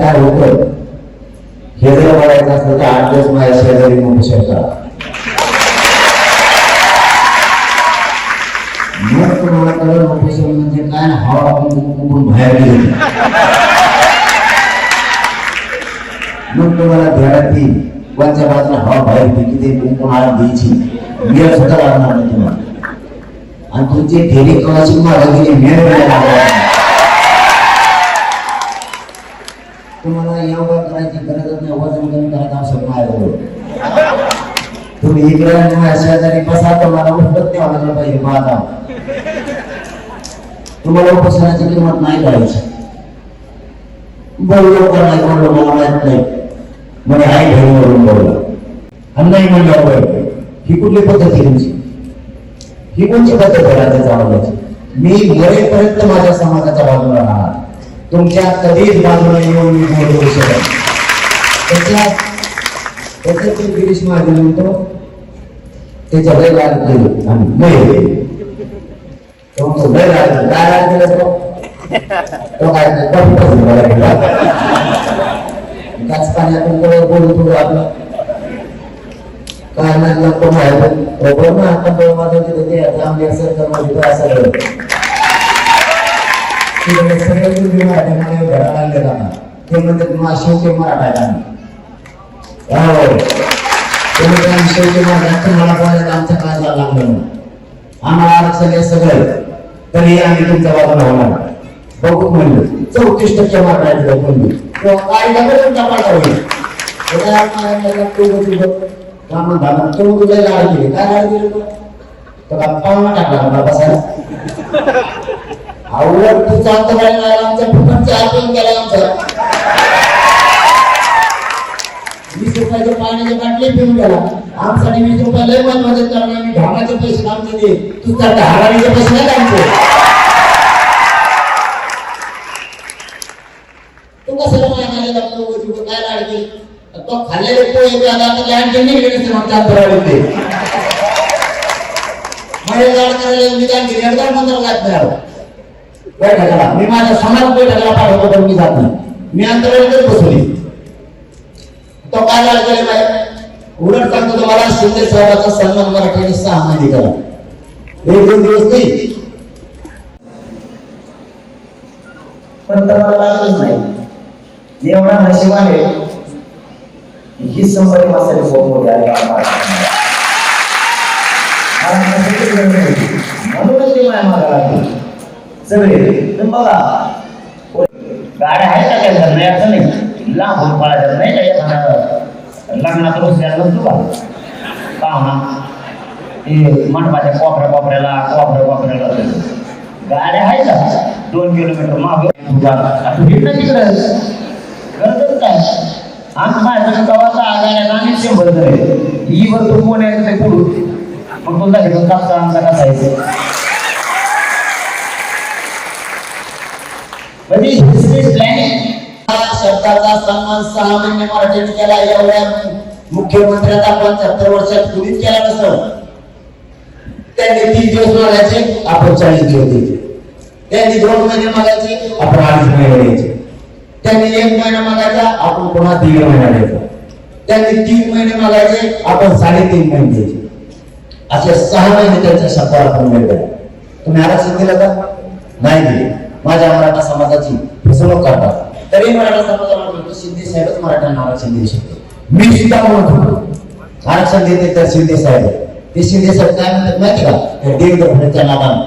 काय होतं हे जर बघायचं असलं तर आठ दिवस माझ्या शेजारी म्हणू शकता. मग तुम्हाला कळलं ऑफिसर म्हणजे काय? ना हवा आपण कुठून बाहेर गेली. मग तुम्हाला ध्यानात येईल कोणत्या बाजूला हवा बाहेर गेली. ते कुंकून आळा द्यायची. मेळ सुद्धा लागणार नाही तुम्हाला. आणि तुमची थेरी कवाची मला गेली मेळ वेळेला तुम्हाला योगा करायची गरजच नाही वजन कमी करायचं आवश्यक माझ्याजवळ तुम्ही इकडे आणि माझ्या शेजारी बसा तुम्हाला उठत नाही व्हायला पाहिजे माझा तुम्हाला उपसनाची किंमत नाही करायची. बोललो का नाही बोललो मला माहीत नाही. म्हणजे आई घरीवरून बोलला. आणि नाही म्हणलं म्हणल्यावर ही कुठली पद्धत आहे तुमची? ही कोणची पद्धत आहे राज्याचा आवाजाची मी मरेपर्यंत माझ्या समाजाच्या बाजूला राहणार तुमच्या कधीच बाजूला येऊन मी बोलू करू शकत त्याच्या त्याच्यात ते गिरीश महाजन म्हणतो त्याच्या लय राग केली आणि मै तो म्हणतो लय राग केली. काय राग केलं तो तो काय कपडा मला गेला काच पाण्यातून कोणी बोलत होतो आपलं काय नाही नको माहिती बरोबर ना आपण दोन माझं तिथे ते आंबेड सरकारमध्ये असं घडलं. तिकडे सगळे तुम्ही मराठ्यांमध्ये घराला आणले जाणार. ते म्हणतात मा शेवटी मराठा हो. ते म्हणतात शेवटी मराठा तुम्हाला बोलायला आमच्या काळाला लागलं आम्हाला आरक्षण हे सगळं. तरी आम्ही तुमचा वाद होणार बघू म्हणलं चौतीस टक्के मराठा म्हणली काय लागलं तुमच्या पाठा काय झालं तो तुला लाड दिली काय लाड दिली तुला? तो का पाहुणा टाकला मला बसायला आवड तुझा चालतं काय नाही आमच्या फुकटच्या आतून गेला आमचा. वीस रुपयाचे पाण्याचे बाटली पिऊन गेला आमचा वीस रुपये लय मन मदत करणार आम्ही घामाचे पैसे आमचे दे तू तर हरामीचे पैसे नाही आमचे? तू कसं मागायला काय लाडकी? तो खाल्लेले पोहे बी आता आता लँड निघले नसते मग चार बरोबर मला लाड करायला निदान काय केली अर्धा मंत्र बैठकाला. मी माझ्या समाज बैठकाला पाठवतो पण मी जात नाही. मी अंतर्गत बसवली. तो काय झाला केले माहिती उलट सांगतो तुम्हाला शिंदे साहेबाचा सन्मान मराठीने सहा महिने करा एक दोन दिवस नाही. पण तर लागलंच नाही. एवढा नशिबाने ही संपत्ती माझ्यासाठी खूप मोठी आहे म्हणूनच ते माया मागा लागली सगळे. बघा गाड्या आहेत का त्या नाही असं नाही. लांब नाही एखादा लग्नात बसल्याला नसतो का? पाहुणा ते मंडपाच्या कोपऱ्या कोपऱ्याला कोपऱ्या कोपऱ्याला गाड्या आहेत का? दोन किलोमीटर माग. असं तिकडं. गरजच काय? आम्ही माझ्या गावाचा आगाड्या आणि शंभर जण. ही वर तो कोण आहे ते पुढून मग तुला घेऊन कापसा आमचा कसा म्हणजे हिस्ट्री प्लॅनिंग शब्दाचा सन्मान सहा महिने मराठीने केला एवढ्या मुख्यमंत्र्याचा पंच्याहत्तर वर्षात कुणीच केला नसतं. त्यांनी तीन दिवस मागायचे आपण चाळीस दिवस द्यायचे. त्यांनी दोन महिने मागायचे आपण अडीच महिने द्यायचे. त्यांनी एक महिना मागायचा आपण पुन्हा दीड महिना द्यायचा. त्यांनी तीन महिने मागायचे आपण साडेतीन महिने द्यायचे. असे सहा महिने त्यांच्या शब्दाला आपण वेळ दिला तुम्ही आरक्षण दिलं का? नाही दिले. माझ्या मराठा समाजाची फसवणूक करतात. तरी मराठा समाजाला म्हणतो शिंदे साहेबच मराठ्यांना आरक्षण देऊ शकतो. मी सुद्धा म्हणत होतो आरक्षण देते तर शिंदे साहेब ते शिंदे साहेब काय म्हणतात माहिती का? हे देव दर्शनाच्या नादान.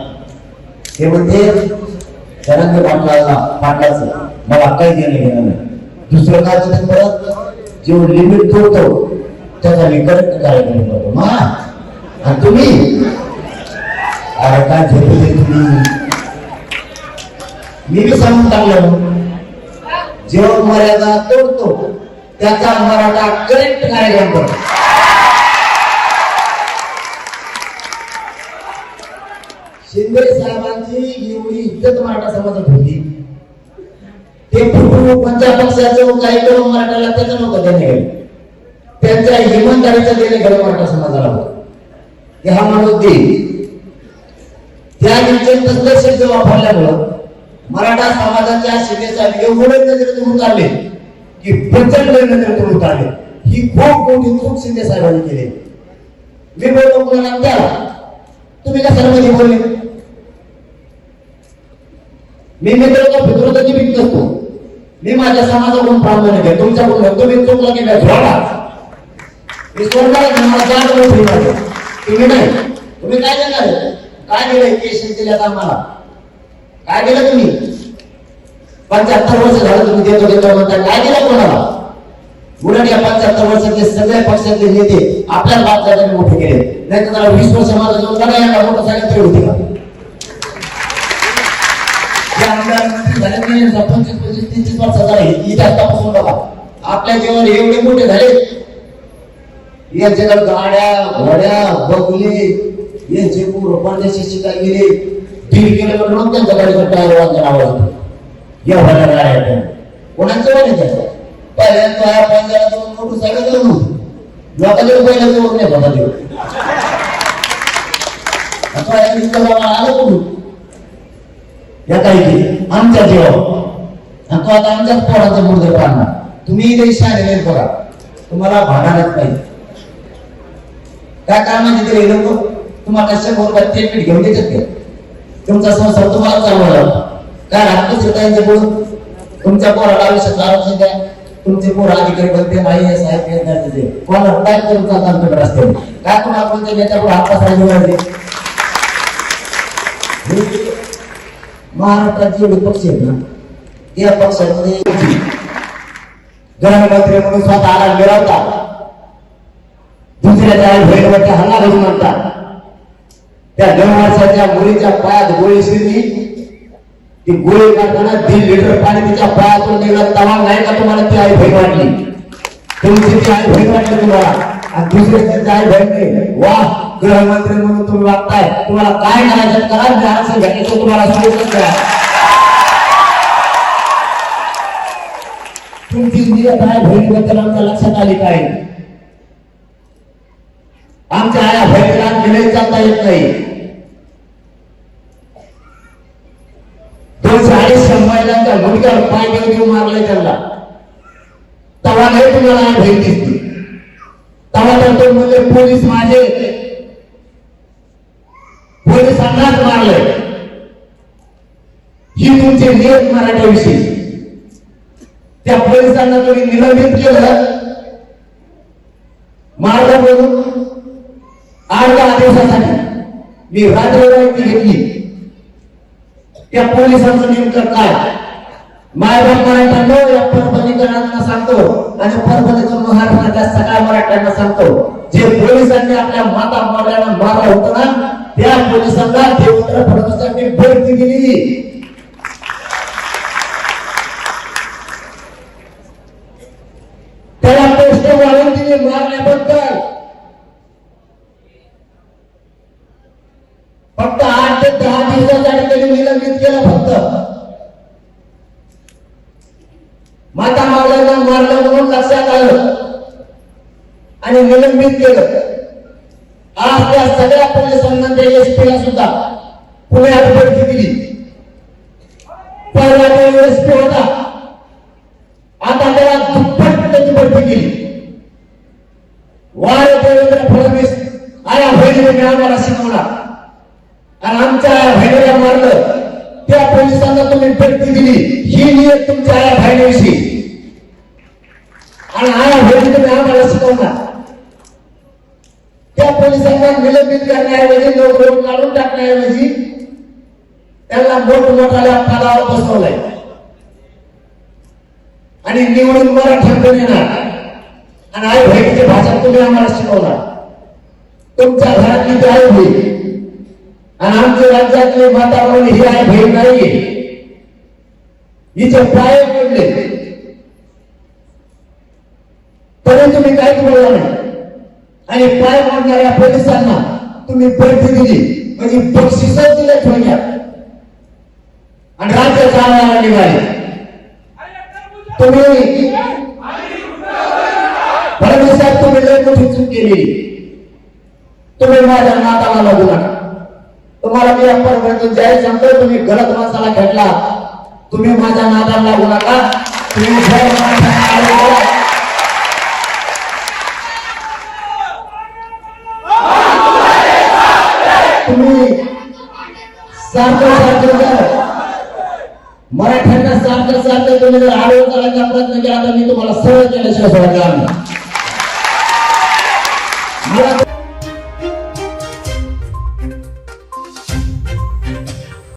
ते म्हणते तरंग पाटलाला पाटलाचं मला काही देणं घेणं नाही. दुसरं काय तिथे परत? जो लिमिट तोडतो त्याचा मी करेक्ट कार्यक्रम करतो मा आणि तुम्ही? अरे काय झोपले तुम्ही? मी बी सांगून टाकलं. जेव्हा मर्यादा तोडतो त्याचा मराठा करेक्ट कार्यक्रम करतो शिंदे साहेबांची एवढी इज्जत मराठा समाजात होती. ते फुटून पंचा पक्षाचं काही करून मराठाला त्याचं नव्हतं त्याने गेलं त्यांच्या इमानदारीचं देणे गेलं मराठा समाजाला होतं. हा माणूस देईल त्या दिवशी तसले शब्द वापरल्यामुळं मराठा समाजाच्या शिमेचा एवढे नजरेतून उतारले की प्रचंड नेतृत्व उतारले ही खूप मोठी चूक शिंदे साहेबांनी केली. मी बोललो कुणाला त्याला तुम्ही कशाला सर्वांनी बोलले? मी मित्राचा फित्रताची भीत नसतो. मी माझ्या समाजाकडून प्रामाणिक आहे. तुमच्याकडून तुम्ही चुकला की नाही. झोडा मी सोडणार मला तुम्ही नाही. तुम्ही काय देणार काय दिलंय केशन दिल्यात आम्हाला काय केलं तुम्ही? पंच्याहत्तर वर्ष झालं तुम्ही देतो देतो म्हणता काय केलं कोणाला? उलट या पंच्याहत्तर वर्षातले सगळ्या पक्षातले नेते आपल्या बाप मोठे केले. नाही तर त्याला वीस वर्ष माझा जो लढा या सगळ्यात तरी होते का पंचवीस पंचवीस तीस तीस वर्ष झाले. इतिहास तपासून बघा. आपल्या जीवन एवढे मोठे झाले. यांच्याकडे गाड्या घोड्या बगले यांचे पूर्ण परदेशी शिकाय गेले दीड किलोमीटर मग त्यांच्या गाडीचा टायर वाजून आवाज या कोणाचं पण त्याचं. पहिल्यांदा हा पंजाला दोन मोटरसायकल नाही आता या आलं या काही की आमच्या जीवावर आणि तो आता आमच्याच पोराचा मुर्दे पाडणार. तुम्ही इथे शाळे नाही बघा. तुम्हाला भागायलाच पाहिजे. काय कामाचे तरी लोक? तुम्हाला शंभर रुपयात ते पीठ घेऊन देतात तुमचा संसार तुम्हाला चालवला. काय राहतो शेतांचे बोलून? तुमच्या पोराला आयुष्यात आरक्षण द्या तुमचे पोर अधिकारी बनते I S I P S ते. कोणाला काय करून चालतात तुम्ही रस्त्यावर काय तुम्हाला कोणत्या नेत्यापुढे हात पसरायचे वळले महाराष्ट्रात जेवढे पक्ष आहेत ना त्या पक्षामध्ये गृहमंत्री म्हणून स्वतः आला मिळवतात दुसऱ्याच्या भेटवरती हल्ला घडून म्हणतात त्या नऊ वर्षाच्या मुलीच्या पायात गोळी शिरली. ती गोळी काढताना दीड लिटर पाणी तिच्या पायातून निघत तवा नाही का तुम्हाला ती आई भय वाटली? तुमची ती आई भय वाटली तुम्हाला? आणि दुसऱ्याची आई बहीण नाही वा गृहमंत्री म्हणून तुम्ही वागताय. तुम्हाला काय करायचं? करा मी आरक्षण घ्यायचं तुम्हाला सांगितलं काय तुमची नियत आहे बहिणीबद्दल आमच्या लक्षात आली काय आमच्या आया बहिणीला निर्णय चालता येत नाही. तो अडीचशे महिलांच्या गुडघ्यावर पाय घेऊन घेऊन मारलाय त्यांना. तवा नाही तुम्हाला भेट बहीण दिसली. तवा तर तो म्हणजे पोलीस माझे पोलिसांनाच मारलंय. ही तुमची नियत मराठ्याविषयी. त्या पोलिसांना तुम्ही निलंबित केलं. मारलं बोलून. आठ दहा दिवसासाठी मी रात्र घेतली. त्या पोलिसांचं नेमकं काय? मायबाप मराठ्यांना या परभणीकरांना सांगतो आणि परभणीकर महाराष्ट्राच्या सगळ्या मराठ्यांना सांगतो. जे पोलिसांनी आपल्या माता मारल्याला मारलं होतं ना त्या पोलिसांना देवेंद्र फडणवीसांनी बढती दिली. त्याला पोस्ट वाढवून दिली मारण्याबद्दल. फक्त आठ ते दहा दिवसासाठी त्यांनी निलंबित केलं फक्त माता मावळ्यांना मारलं म्हणून लक्षात आलं. आणि निलंबित केलं. आज त्या सगळ्या पोलिसांना त्या एसपीला सुद्धा पुण्यात बढती दिली? पहिला तो एसपी होता. आता त्याला दुप्पट त्याची बढती केली. वार देवेंद्र फडणवीस आया बहिणीने आम्हाला शिकवला आणि आमच्या भाईला मारलं. त्या पोलिसांना तुम्ही बढती दिली. ही नियत तुमच्या आया बहिणीविषयी आणि आया भाई तुम्ही आम्हाला शिकवणार त्या पोलिसांना निलंबित करण्याऐवजी लोक काढून टाकण्याऐवजी त्यांना मोठमोठाल्या पदावर बसवलंय. आणि निवडून मराठ्याकडून येणार. आणि आई भाईची भाषा तुम्ही आम्हाला शिकवणार तुमच्या घरातली आई होईल. आणि आमचे राज्यातले वातावरण हे आहे भय नाहीये हिचे पाय पडले. तरी तुम्ही काहीच बोलला नाही. आणि पाय मारणाऱ्या पोलिसांना तुम्ही बढती दिली. म्हणजे बक्षीसच दिले थोडक्यात. आणि राज्य चालवायला निघाले. तुम्ही फडणवीस साहेब तुम्ही लय मोठी चूक केली. तुम्ही माझ्या नाताला लागू नका. तुम्हाला मी आपण म्हणतो जय शंकर तुम्ही गलत माणसाला घेतला तुम्ही माझ्या नादाला लागू नका. तुम्ही मराठ्यांना आरक्षण तुम्ही सारखं सारखं जर मराठ्यांना सारखं सारखं तुम्ही जर आडवं करायचा प्रयत्न केला तर मी तुम्हाला सरळ केल्याशिवाय सोडणार नाही.